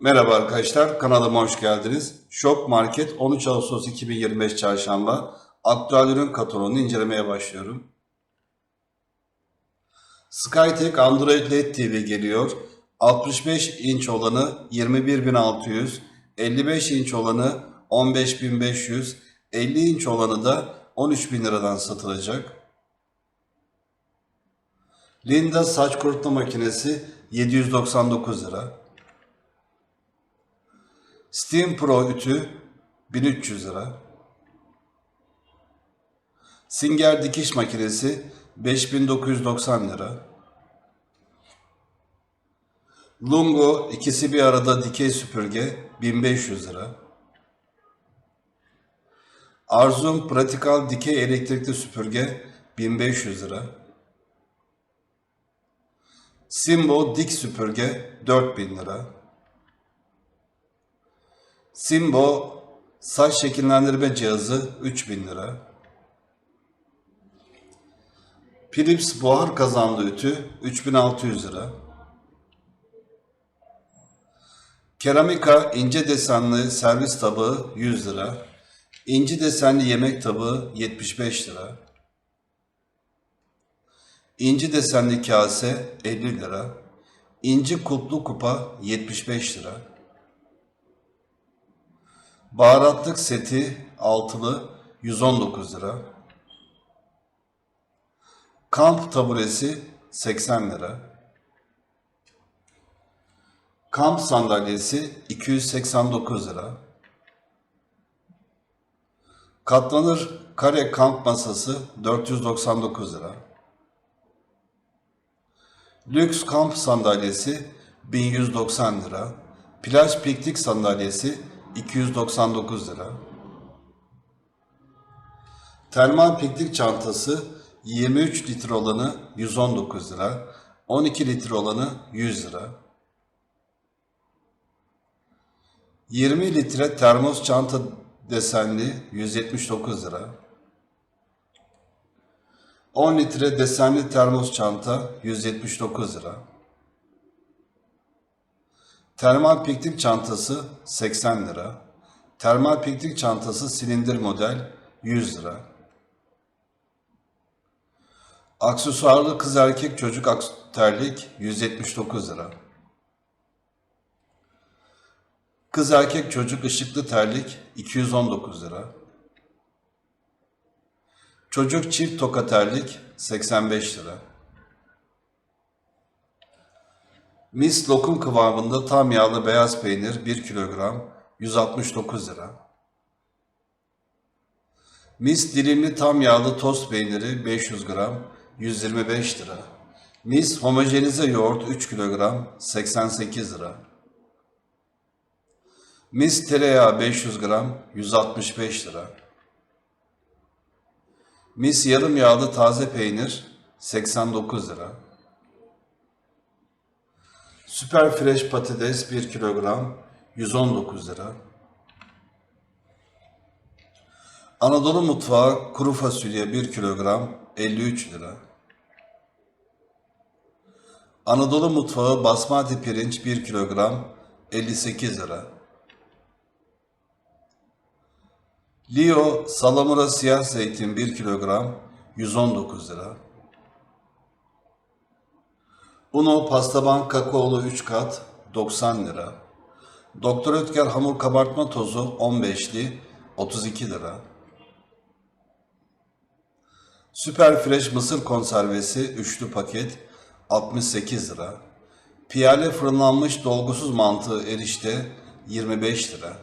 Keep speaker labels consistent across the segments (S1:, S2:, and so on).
S1: Merhaba arkadaşlar, kanalıma hoş geldiniz. Shop Market 13 Ağustos 2025 Çarşamba aktüel ürün kataloğunu incelemeye başlıyorum. Skytek Android LED TV geliyor. 65 inç olanı 21.600, 55 inç olanı 15.500, 50 inç olanı da 13.000 liradan satılacak. Linda saç kurutma makinesi 799 lira. Steam Pro ütü 1300 lira. Singer dikiş makinesi 5990 lira. Lungo ikisi bir arada dikey süpürge 1500 lira. Arzum pratikal dikey elektrikli süpürge 1500 lira. Simbo dik süpürge 4000 lira. Simbo saç şekillendirme cihazı 3000 lira. Philips buhar kazanlı ütü 3600 lira. Keramika ince desenli servis tabağı 100 lira. İnci desenli yemek tabağı 75 lira. İnci desenli kase 50 lira. İnci kulplu kupa 75 lira. Baharatlık seti altılı 119 lira. Kamp taburesi 80 lira. Kamp sandalyesi 289 lira. Katlanır kare kamp masası 499 lira. Lüks kamp sandalyesi 1190 lira. Plaj piknik sandalyesi 299 lira. Termal piknik çantası 23 litre olanı 119 lira. 12 litre olanı 100 lira. 20 litre termos çanta desenli 179 lira. 10 litre desenli termos çanta 179 lira. Termal piknik çantası 80 lira. Termal piknik çantası silindir model 100 lira. Aksesuarlı kız erkek çocuk terlik 179 lira. Kız erkek çocuk ışıklı terlik 219 lira. Çocuk çift toka terlik 85 lira. Mis lokum kıvamında tam yağlı beyaz peynir 1 kilogram 169 lira. Mis dilimli tam yağlı tost peyniri 500 gram 125 lira. Mis homojenize yoğurt 3 kilogram 88 lira. Mis tereyağı 500 gram 165 lira. Mis yarım yağlı taze peynir 89 lira. Süper fresh patates 1 kilogram 119 lira. Anadolu mutfağı kuru fasulye 1 kilogram 53 lira. Anadolu mutfağı basmati pirinç 1 kilogram 58 lira. Leo salamura siyah zeytin 1 kilogram 119 lira. Uno pastaban kakaolu 3 kat 90 lira. Doktor Ötker hamur kabartma tozu 15'li 32 lira. Süper Fresh mısır konservesi üçlü paket 68 lira. Piyale fırınlanmış dolgusuz mantı erişte 25 lira.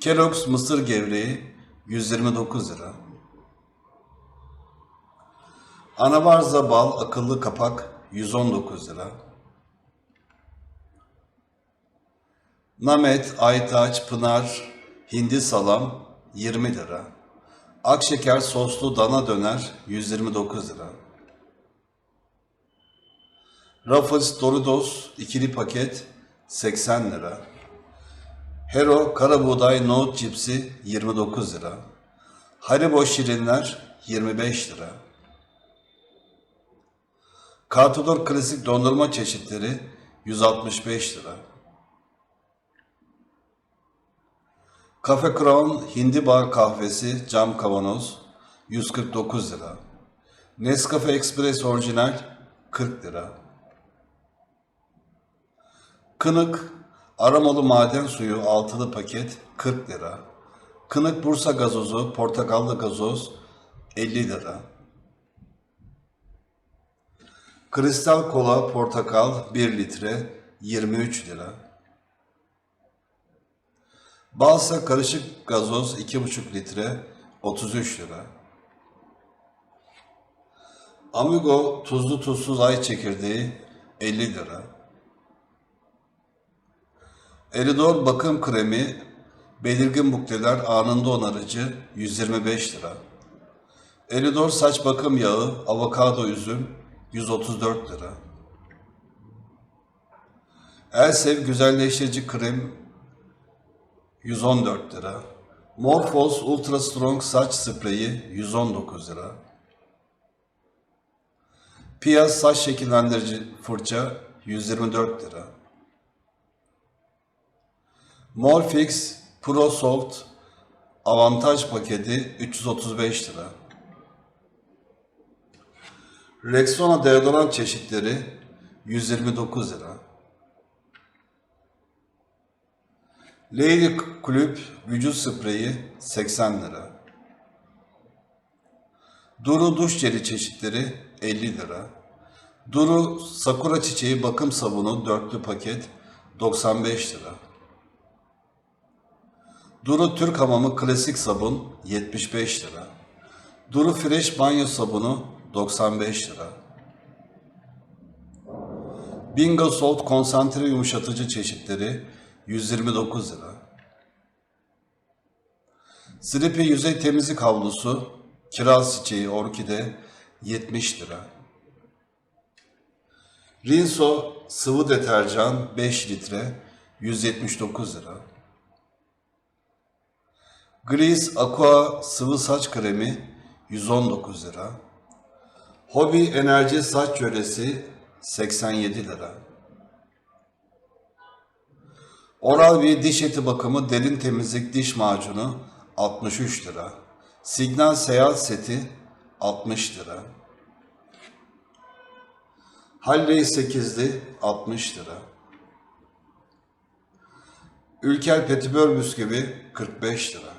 S1: Kellogg's mısır gevreği 129 lira. Anabarza bal akıllı kapak 119 lira. Namet, Aytaç, Pınar, hindi salam 20 lira. Akşeker soslu dana döner 129 lira. Ruffles Doritos ikili paket 80 lira. Hero kara buğday nohut cipsi 29 lira. Haribo şirinler 25 lira. Cartodor klasik dondurma çeşitleri 165 lira. Cafe Crown Hindi Bar kahvesi cam kavanoz 149 lira. Nescafe Express orijinal 40 lira. Kınık aromalı maden suyu altılı paket 40 lira. Kınık Bursa gazozu portakallı gazoz 50 lira. Kristal kola portakal 1 litre 23 lira. Balsa karışık gazoz 2,5 litre 33 lira. Amigo tuzlu tuzsuz ay çekirdeği 50 lira. Eridor bakım kremi belirgin bukleler anında onarıcı 125 lira. Eridor saç bakım yağı avokado üzüm 134 lira. Elsev güzelleştirici krem 114 lira. Morphos Ultra Strong saç spreyi 119 lira. Piyaz saç şekillendirici fırça 124 lira. Morfix Pro Soft avantaj paketi 335 lira. Rexona deodorant çeşitleri 129 lira. Lady Kulüp vücut spreyi 80 lira. Duru duş jeli çeşitleri 50 lira. Duru sakura çiçeği bakım sabunu dörtlü paket 95 lira. Duru Türk Hamamı klasik sabun 75 lira. Duru Fresh banyo sabunu 95 lira. Bingo Salt konsantre yumuşatıcı çeşitleri 129 lira. Slippy yüzey temizlik havlusu, kiraz çiçeği orkide 70 lira. Rinso sıvı deterjan 5 litre 179 lira. Grease Aqua sıvı saç kremi 119 lira. Hobi enerji saç jölesi 87 lira. Oral B diş eti bakımı derin temizlik diş macunu 63 lira. Signal seyahat seti 60 lira. Halley 8'li 60 lira. Ülker Petibör bisküvi 45 lira.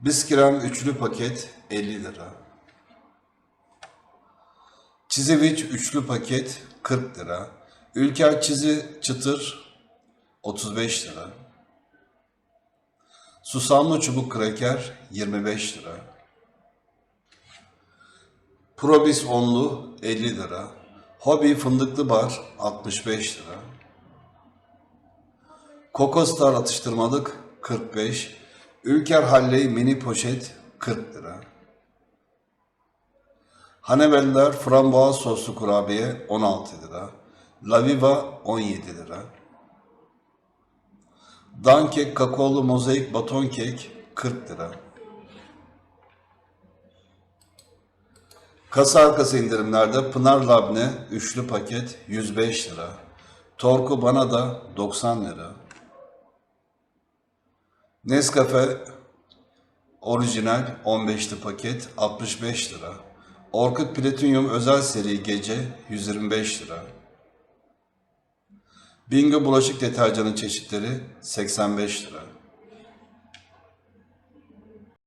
S1: Biskirem üçlü paket 50 lira. Çiziviç üçlü paket 40 lira. Ülker çizi çıtır 35 lira. Susamlı çubuk kraker 25 lira. Probis onlu 50 lira. Hobi fındıklı bar 65 lira. Kokostar atıştırmalık 45. Ülker Halley mini poşet 40 lira. Hanebeller frambuaz soslu kurabiye 16 lira. Laviva 17 lira. Dankek kakaolu mozaik baton kek 40 lira. Kasa arkası indirimlerde Pınar Labne üçlü paket 105 lira. Torku bana da 90 lira. Nescafe orijinal 15'li paket 65 lira. Orkut Platinum özel seri gece 125 lira. Bingo bulaşık deterjanı çeşitleri 85 lira.